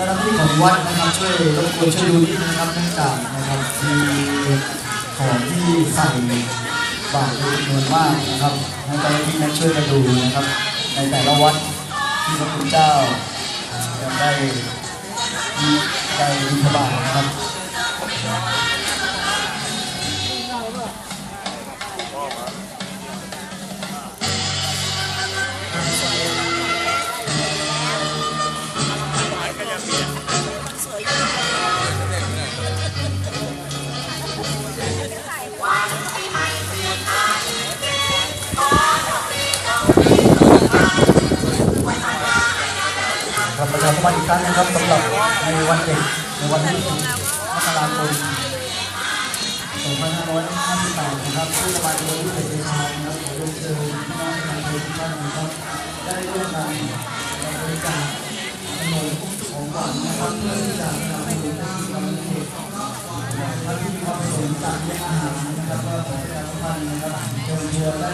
จ้าหน้าที่ของวัดนะครับช่วยรบกวนช่วยดูนิดนะครับเนื่องจากนะครับมีของที่ใส่บาตรจำนวนมากนะครับให้เจ้าหน้าที่นั้นช่วยกันดูนะครับ ในแต่ละวัดที่พระคุณเจ้าได้มีได้มีพระบาทนะครับ ครับประชาสัมพันธ์อีกครั้งนะครับสำหรับในวันเด็กในวันที่10มกราคม2558นะครับที่ประมาณเดือที่เป็นเดือนชานะครับขอเรียนเชิญพี่น้องประชาชนทุกท่านนะครับได้ร่วมกันบริจาคขนมของหวานนะครับเพื่อที่จะนำไปดูให้กับเด็กท่านที่มีความสงค์จะเลี้ยงอาหารนะครับก็ขอประชาสัมพันธ์นะครับเชิญชวนได้